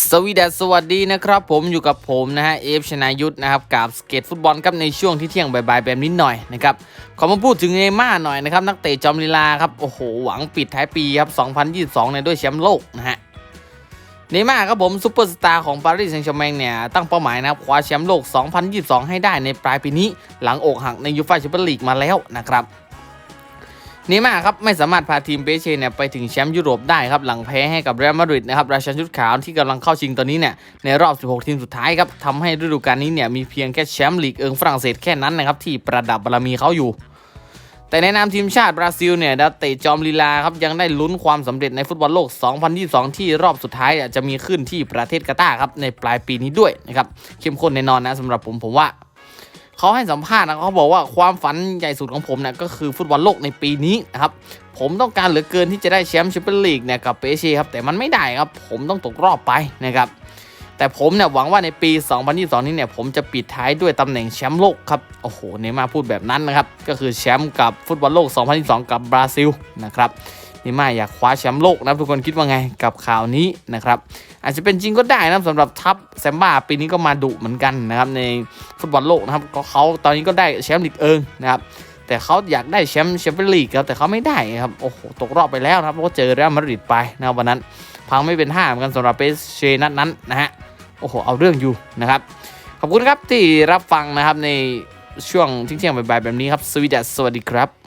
สวีดัสสวัสดีนะครับผมอยู่กับผมนะฮะเอฟชนายุทธนะครับกับสเกตฟุตบอลครับในช่วงที่เที่ยงบ่ายๆแบบนี้หน่อยนะครับขอมาพูดถึงเนม่าหน่อยนะครับนักเตะจอมลีลาครับโอ้โหหวังปิดท้ายปีครับ 2022เนี่ยด้วยแชมป์โลกนะฮะเนม่าครับผมซูเปอร์สตาร์ของปารีสแซงต์แชร์แมงเนี่ยตั้งเป้าหมายนะครับคว้าแชมป์โลก 2022 ให้ได้ในปลายปีนี้ หลังอกหักในยูฟ่าแชมเปี้ยนลีกมาแล้วนะครับ นย์มาร์ครับไม่สามารถพาทีมเปเช่เนี่ยไปถึงแชมป์ยุโรปได้ครับหลังแพ้ให้กับเรอัลมาดริดนะครับราชันชุดขาวที่กำลังเข้าชิงตอนนี้เนี่ยในรอบ 16 ทีมสุดท้ายครับทำให้ฤดูกาลนี้เนี่ยมีเพียงแค่แชมป์ลีกเอิงฝรั่งเศสแค่นั้นนะครับที่ประดับบารมีเขาอยู่ แต่ในนามทีมชาติบราซิลเนี่ยดาเตจอมลีลาครับยังได้ลุ้นความสำเร็จในฟุตบอลโลก 2022 ที่รอบสุดท้ายจะมีขึ้นที่ประเทศกาตาร์ครับในปลายปีนี้ด้วยนะครับเข้มข้นแน่นอนนะสำหรับผมผมว่า เขาให้สัมภาษณ์นะเขาบอกว่าความฝันใหญ่สุดของผมเนี่ยก็คือฟุตบอลโลกในปีนี้นะครับผมต้องการเหลือเกินที่จะได้แชมป์แชมเปี้ยนลีกเนี่ยกับเปเช่ครับแต่มันไม่ได้ครับผมต้องตกรอบไปนะครับแต่ผมเนี่ยหวังว่าในปี 2022 นี้เนี่ยผมจะปิดท้ายด้วยตำแหน่งแชมป์โลกครับโอ้โหเนย์มาพูดแบบนั้นนะครับก็คือแชมป์กับฟุตบอลโลก 2022 กับบราซิลนะครับเนย์มาอยากคว้าแชมป์โลกนะทุกคนคิดว่าไงกับข่าวนี้นะครับอาจจะเป็นจริงก็ได้นะสำหรับทัพแซมบ้าปีนี้ก็มาดุเหมือนกันนะครับใน ฟุตบอลโลกนะครับเขาตอนนี้ก็ได้แชมป์ลีกเอิงนะครับแต่เขาอยากได้แชมป์แชมเปี้ยนลีกครับแต่เขาไม่ได้ครับโอ้โหตกรอบไปแล้วนะครับเพราะเจอเรอัลมาดริดไปนะวันนั้น พังไม่เป็นท่าเหมือนกันสำหรับเปเชนัดนั้นนะฮะโอ้โหเอาเรื่องอยู่นะครับขอบคุณครับที่รับฟังนะครับในช่วงเที่ยงๆบ่ายๆแบบนี้ครับสวีดัสสวัสดีครับ